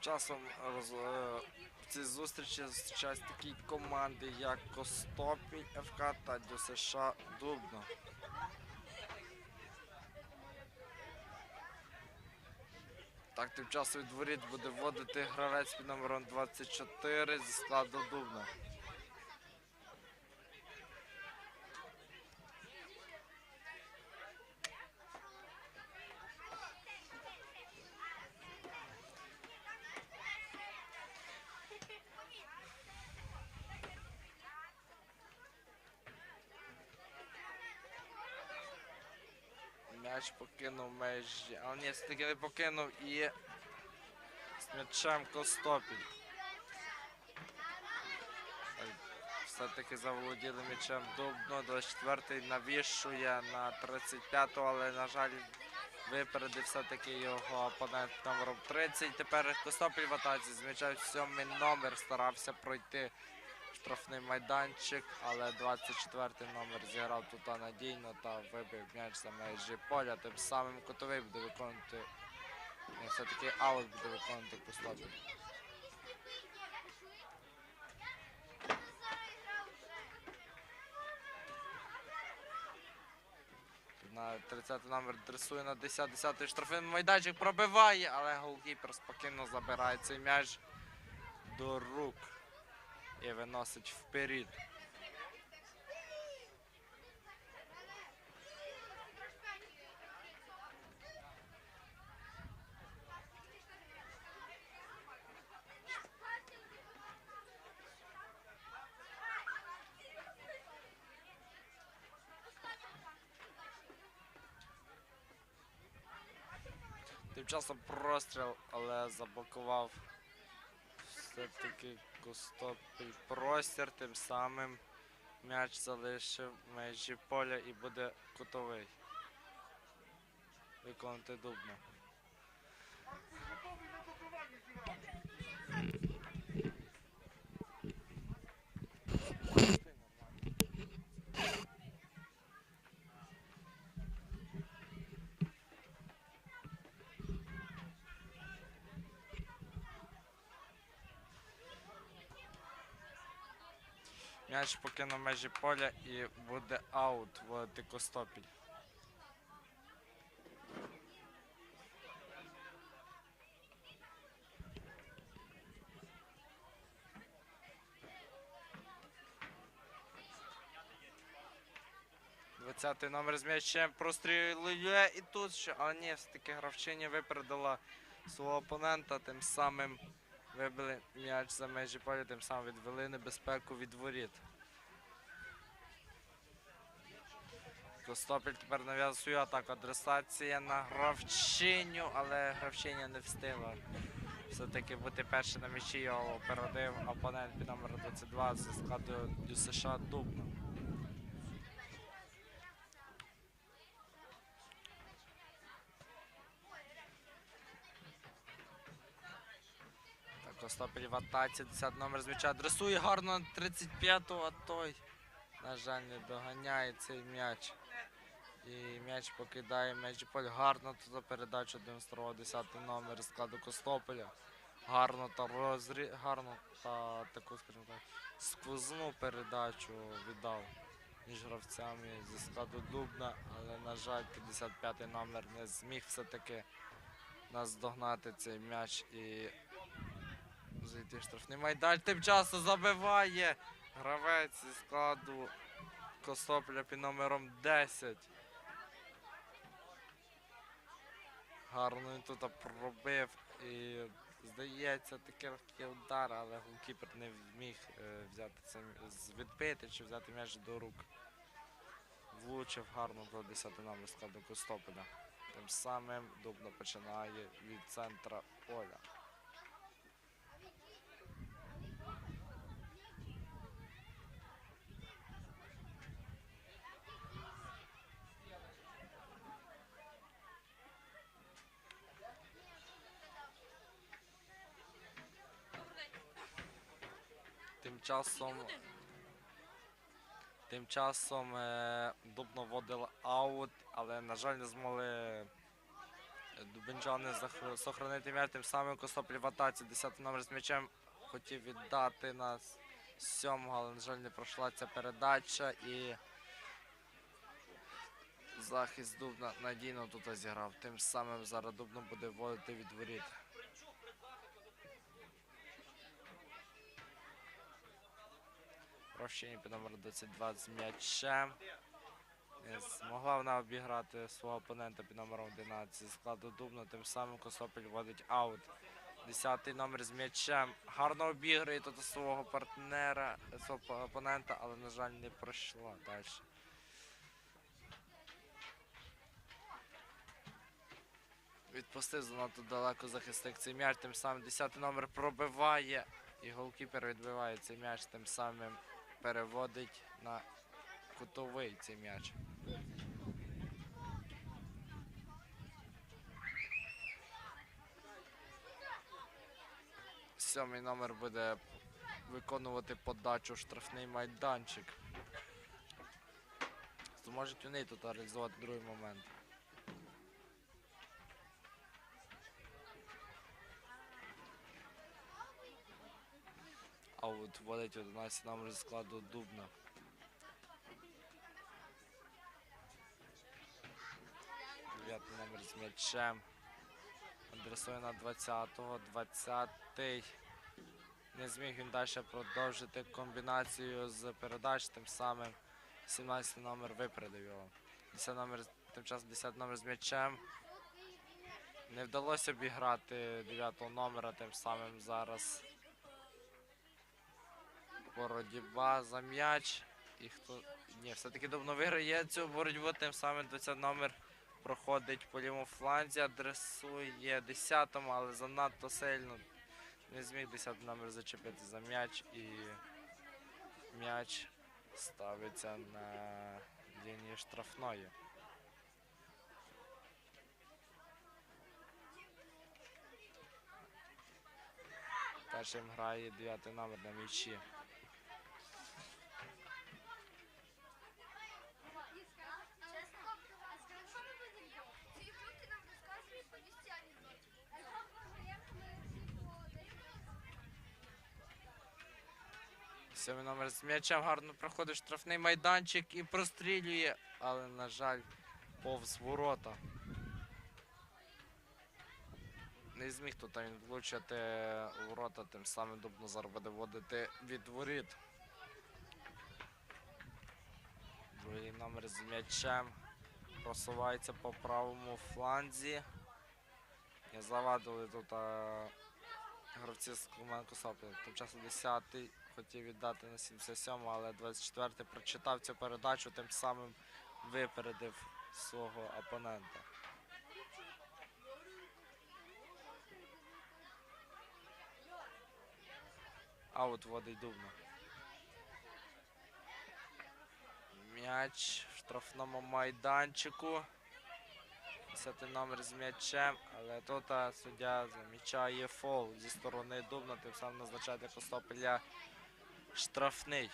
часом роз... е, в цій зустрічі зустрічаються такі команди, як Костопіль ФК та ДЮСШ Дубно. Так, тим часом від воріт буде вводити гравець під номером 24 зі складу Дубна. М'яч покинув межі. Але ні, все-таки не покинув і з м'ячем Костопіль. Все-таки заволоділи м'ячем Дубно. 24-й навішує на 35-го, але, на жаль, випередив все-таки його опонент номером 30. Тепер Костопіль в атаці з м'ячем сьомий номер старався пройти штрафний майданчик, але 24-й номер зіграв тут надійно та вибив м'яч за межі поля. Тим самим котовий буде виконувати. Все-таки аут буде виконувати Костопіль. На 30 номер дресує на 10 10 штрафний майданчик пробиває, але голкіпер спокійно забирає цей м'яч до рук і виносить вперед. Тим часом простріл, але заблокував все-таки Костопіль простір, тим самим м'яч залишив межі поля і буде кутовий. Виконати дубно. М'яч покинув межі поля і буде аут в Костопіль. Двадцятий номер з м'ячем прострілює і тут ще, але ні, все-таки гравчиня випередила свого опонента, тим самим вибили м'яч за межі поля, тим самим відвели небезпеку від воріт. Костопіль тепер нав'язує атаку. Адресація на гравчиню, але гравчиня не встигла. Все-таки бути першим на м'ячі його опередив опонент під номером 22 зі складу ДЮСШ Дубно. Так, Костопіль в атаці, 10 номер з м'яча адресує гарно на 35-го, а той, на жаль, не доганяє цей м'яч. І м'яч покидає межі поля. Гарно тут передачу демонстрував 10 номер складу Костополя. Гарно та розрі... гарно та таку, скажімо так, сквозну передачу віддав між гравцями зі складу Дубна, але, на жаль, 55-й номер не зміг все-таки наздогнати цей м'яч і зайти в штрафний майданчик. Тим часом забиває гравець зі складу Костополя під номером 10. Гарно він тут пробив і здається такий удар, але голкіпер не вміг е, взяти це відбити чи взяти м'яч до рук. Влучив гарно до 10 номер складу Костополя. Тим самим Дубно починає від центра поля. Часом. Тим часом е, Дубно вводила аут, але, на жаль, не змогли Дубенджани зах- сохранити м'яч, тим самим Косоплі в атаці. 10 номер з м'ячем хотів віддати на с- сьомого, але, на жаль, не пройшла ця передача і захист Дубна надійно тут зіграв. Тим самим зараз Дубно буде вводити від воріт. Прощення під номером 22 з м'ячем. Змогла вона обіграти свого опонента під номером 11 зі складу Дубна, тим самим Косопіль вводить аут. Десятий номер з м'ячем. Гарно обігрує тут свого партнера, свого опонента, але, на жаль, не пройшла далі. Відпустив занадто далеко захисник цей м'яч, тим самим 10 номер пробиває. І голкіпер відбиває цей м'яч, тим самим переводить на кутовий цей м'яч. Сьомий номер буде виконувати подачу штрафний майданчик. Зможуть вони тут реалізувати другий момент. А от вводить 11 номер зі складу Дубна. Дев'ятий номер з м'ячем. Адресує на 20-го. 20-й. Не зміг він далі продовжити комбінацію з передач, тим самим 17-й номер випередив його. 10 номер, тим часом 10 номер з м'ячем. Не вдалося обіграти 9-го номера, тим самим зараз боротьба за м'яч. І хто. Ні, все-таки давно виграє цю боротьбу, тим самим 20 номер проходить по лівому фланзі, адресує 10-му, але занадто сильно не зміг 10 номер зачепити за м'яч і м'яч ставиться на лінії штрафної. Першим грає 9 номер на м'ячі. Сьомий номер з м'ячем гарно проходить штрафний майданчик і прострілює, але, на жаль, повз ворота. Не зміг тут він влучити ворота, тим самим Дубно зараз буде вводити від воріт. Другий номер з м'ячем просувається по правому фланзі. Не завадили тут а, гравці з команди Косопля. Тим часом 10-й хотів віддати на 77 але 24-й прочитав цю передачу, тим самим випередив свого опонента. Аут вводить Дубно. М'яч в штрафному майданчику. 10 номер з м'ячем, але тут суддя замічає фол зі сторони Дубна, тим самим назначає Костопеля штрафний.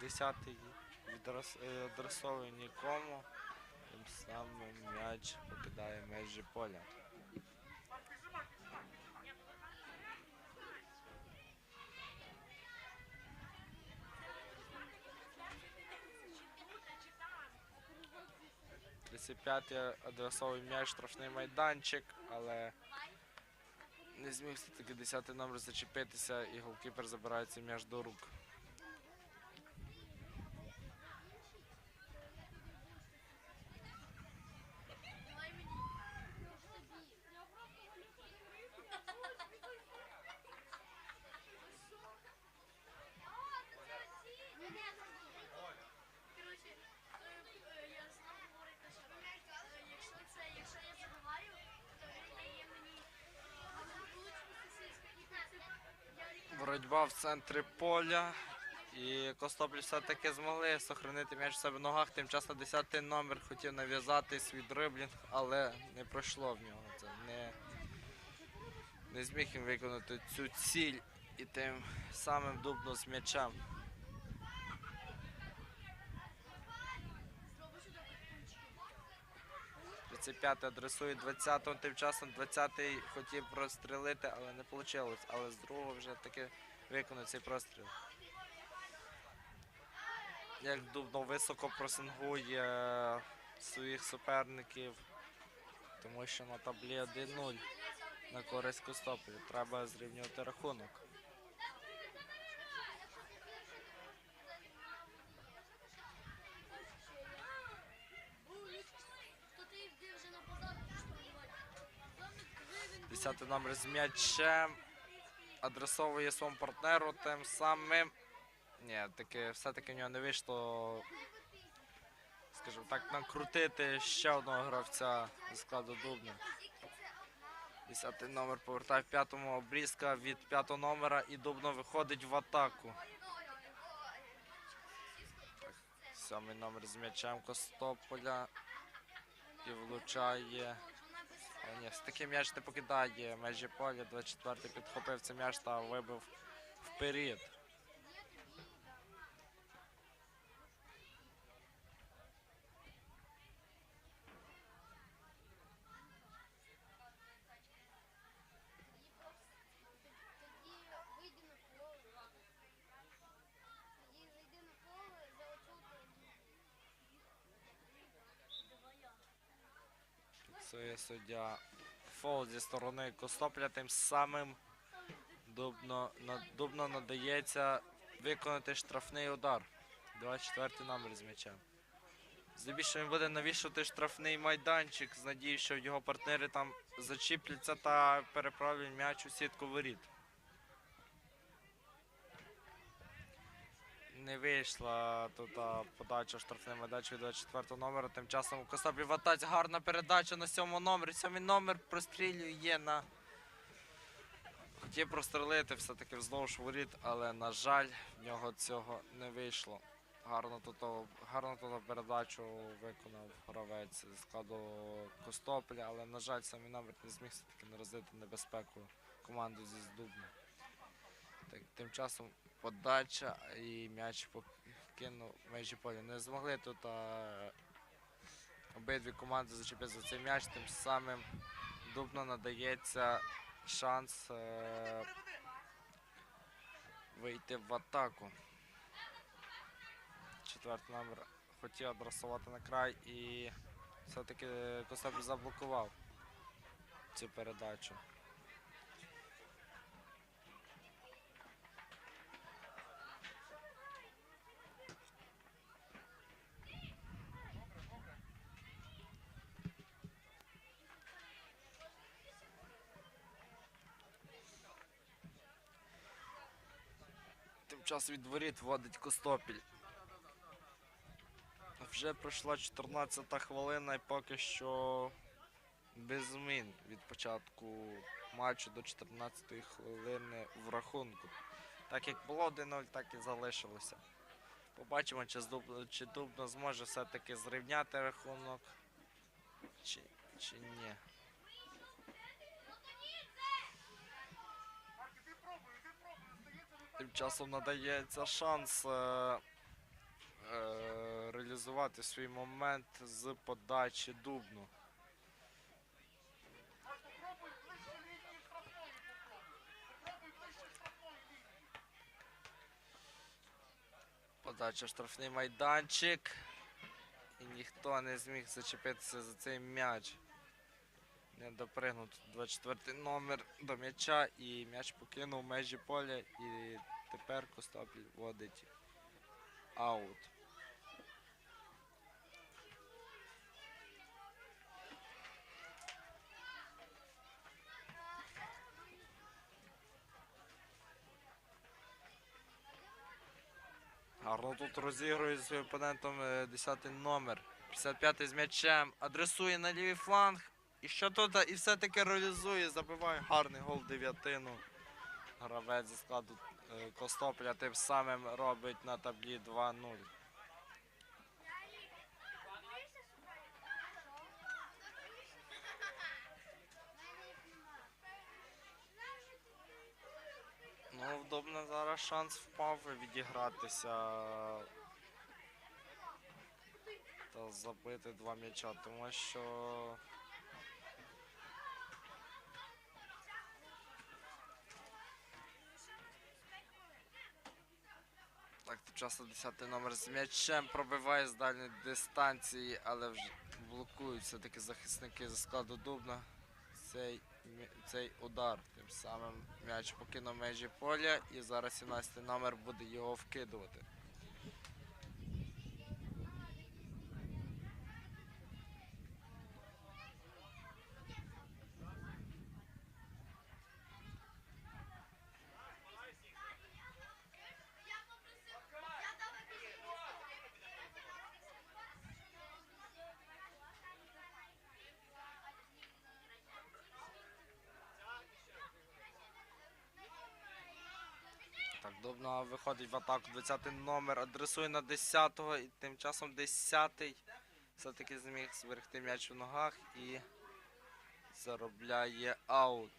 Десятий відрос- е, нікому, самим м'яч покидає межі поля. П'ятий адресовий м'яч, штрафний майданчик, але не зміг все-таки 10 номер зачепитися і голкіпер забирає цей м'яч до рук. Боротьба в центрі поля. І Костоплі все-таки змогли сохранити м'яч у себе в ногах. Тим часом 10 номер хотів нав'язати свій дриблінг, але не пройшло в нього. Це не, не зміг він виконати цю ціль і тим самим дубно з м'ячем. Тридцять п'ятий адресує 20-го, тим часом 20-й хотів прострілити, але не вийшло. Але з другого вже таки виконав цей простріл. Як Дубно високо пресингує своїх суперників, тому що на таблі 1-0 на користь Костополя. Треба зрівнювати рахунок. 10 номер з м'ячем. Адресовує своєму партнеру тим самим. Ні, таки все-таки в нього не вийшло, скажімо так, накрутити ще одного гравця з складу Дубна. Десятий номер повертає в п'ятому обрізка від п'ятого номера і дубно виходить в атаку. Так, сьомий номер з м'ячем Костополя і влучає. Але ні, З таким м'яч не покидає межі поля. 24-й підхопив цей м'яч та вибив вперед. Суддя фол зі сторони Костопля. Тим самим дубно, дубно надається виконати штрафний удар. 24-й номер з м'яча. Здебільшого він буде навішувати штрафний майданчик з надією, що його партнери там зачіпляться та переправлять м'яч у сітку воріт. Не вийшла тут подача штрафний майданчик від 24 номера. Тим часом у Костоплі в атаці гарна передача на сьомому номері. Сьомий номер прострілює на. Хотів прострелити все-таки вздовж воріт, але на жаль, в нього цього не вийшло. Гарно тут, передачу виконав гравець зі складу Костопля, але на жаль, самий номер не зміг все-таки наразити небезпеку команду зі Здубна. Тим часом подача і м'яч покинув межі поля. Не змогли тут а, обидві команди зачепити за цей м'яч, тим самим Дубно надається шанс е, вийти в атаку. Четвертий номер хотів адресувати на край і все-таки Костопіль заблокував цю передачу. Часом від воріт вводить Костопіль. Вже пройшла 14 хвилина і поки що без змін від початку матчу до 14 хвилини в рахунку. Так як було 1-0, так і залишилося. Побачимо, чи, Дубно, чи Дубно зможе все-таки зрівняти рахунок, чи, чи ні. Тим часом надається шанс е, е, реалізувати свій момент з подачі Дубну. Подача штрафний майданчик. І ніхто не зміг зачепитися за цей м'яч. Не допригнув тут 24 номер до м'яча і м'яч покинув межі поля і тепер Костопіль вводить аут. Гарно тут розігрує зі опонентом 10 номер. 55-й з м'ячем. Адресує на лівий фланг. І що тут? І все-таки реалізує. Забиває гарний гол дев'ятину. Гравець зі складу е, Костопля тим самим робить на таблі 2-0. Ну, вдобно зараз шанс впав відігратися та забити два м'яча, тому що Часом 10 номер з м'ячем пробиває з дальньої дистанції, але вже блокують все-таки захисники за складу Дубна. Цей, цей удар. Тим самим м'яч покинув межі поля і зараз 17 номер буде його вкидувати. Так, виходить в атаку 20-й номер, адресує на 10-го і тим часом 10-й все-таки зміг зберегти м'яч в ногах і заробляє аут.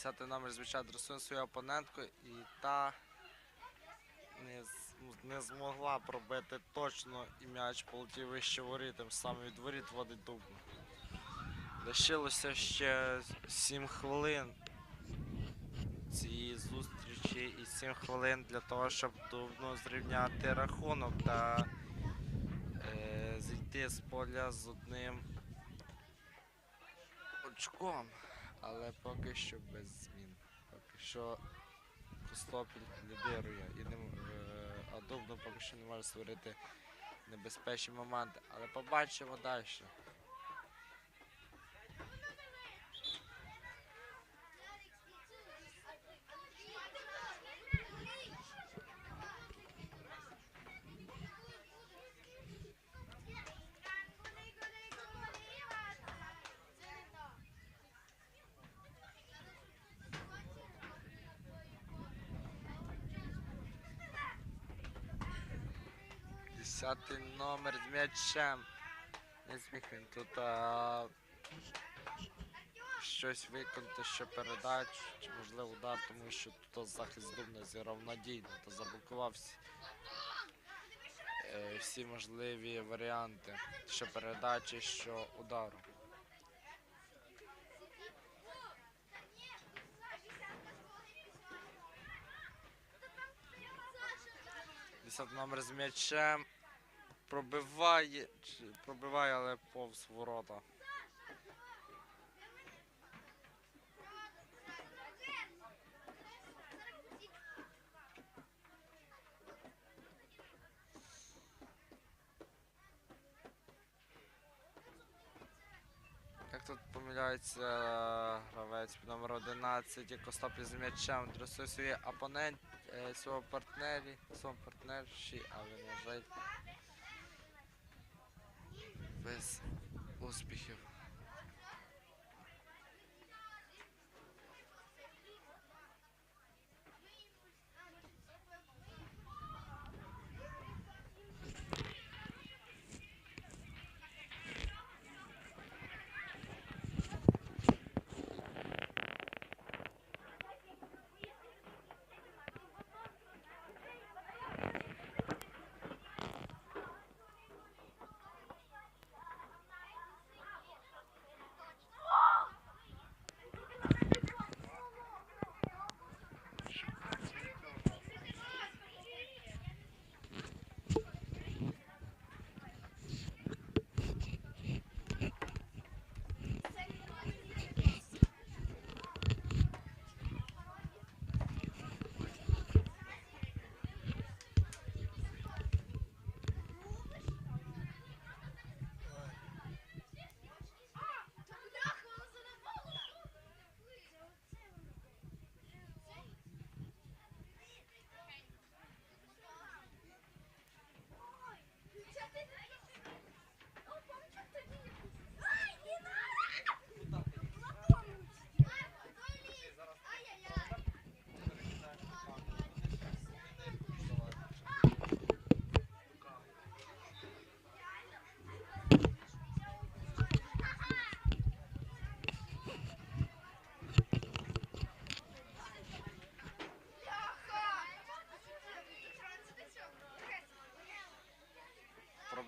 Десятий номер звичайно адресує свою опонентку і та не, не змогла пробити точно і м'яч полетів вище воріт, тим самим від воріт водить Дубну. Лишилося ще 7 хвилин цієї зустрічі і 7 хвилин для того, щоб Дубну зрівняти рахунок та е, зійти з поля з одним очком. Але поки що без змін. Поки що Костопіль лідирує і не, е, Дубно поки що не може створити небезпечні моменти. Але побачимо далі. Десятий номер з м'ячем. Не зміг він тут а, щось виконати, ще передачу, чи можливо удар, тому що тут захист Дубна зіграв надійно та заблокував всі, е, всі можливі варіанти. Що передачі, що удару. Десятий номер з м'ячем. Пробиває, пробиває, але повз ворота. Як тут помиляється гравець під номер 11, як Остапі з м'ячем, дресує свої опонент, е, свого партнері, свого партнерші, але на жаль без успіхів.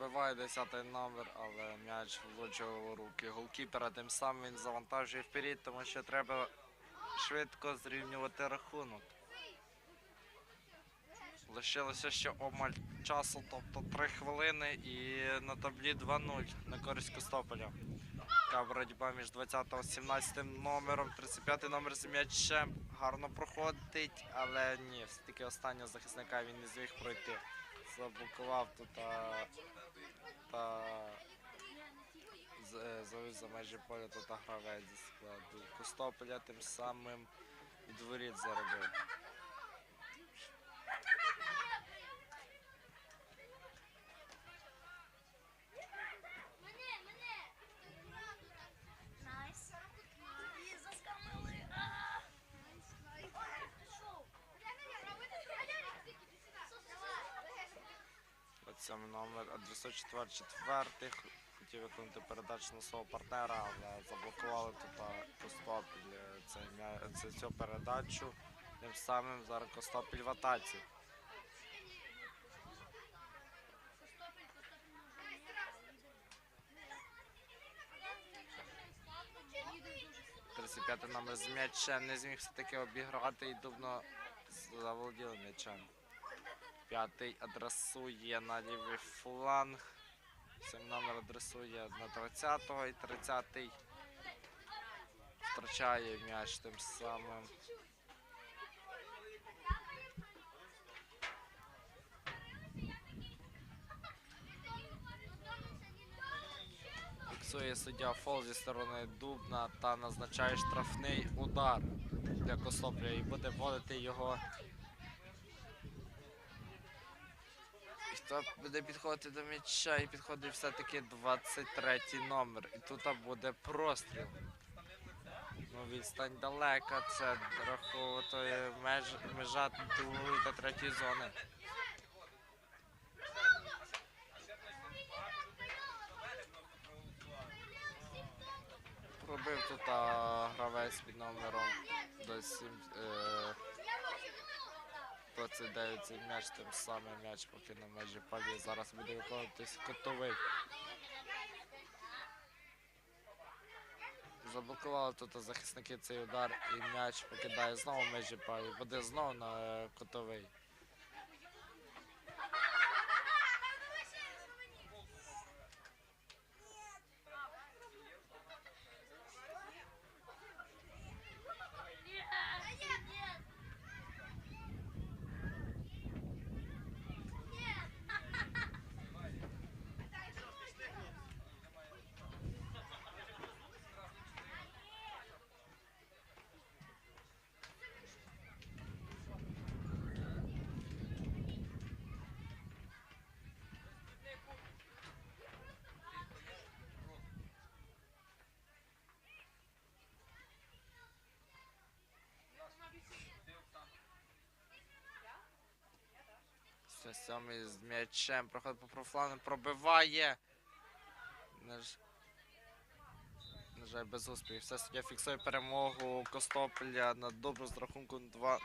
Забиває 10 номер, але м'яч влучив у руки голкіпера, тим самим він завантажує вперед, тому що треба швидко зрівнювати рахунок. Лишилося ще обмаль часу, тобто 3 хвилини і на таблі 2-0 на користь Костополя. Така боротьба між 20 та 17 номером, 35 номер з м'ячем гарно проходить, але ні, все-таки останнього захисника він не зміг пройти. Заблокував тут та, та е, завів за межі поля тут гравець зі складу. Костополя тим самим у дворі заробив. 7 номер 204 четвертий. Хотів виконати передачу на свого партнера, але заблокували тут Костопіль е, це, цю передачу. Тим самим зараз Костопіль в атаці. Тридцять п'ятий номер з м'ячем не зміг все таки обіграти і дубно заволоділи м'ячем. П'ятий адресує на лівий фланг. Сім номер адресує на 30-го і 30-й втрачає м'яч тим самим. Фіксує суддя фол зі сторони Дубна та назначає штрафний удар для Косопля і буде вводити його. Хто буде підходити до м'яча і підходить все-таки 23 номер. І тут буде простріл. Ну, відстань далека, це рахувати меж, межа другої та третьої зони. Пробив тут а, гравець під номером до 7, е, 29 цей м'яч, тим самим м'яч поки на межі палі. Зараз буде виконуватись котовий. Заблокували тут захисники цей удар і м'яч покидає знову межі палі. Буде знову на е, котовий. Це сьомий з м'ячем. Проходить по профлану, пробиває. На жаль, без успіху. Все суддя фіксує перемогу Костопля на добру з рахунком 2-0.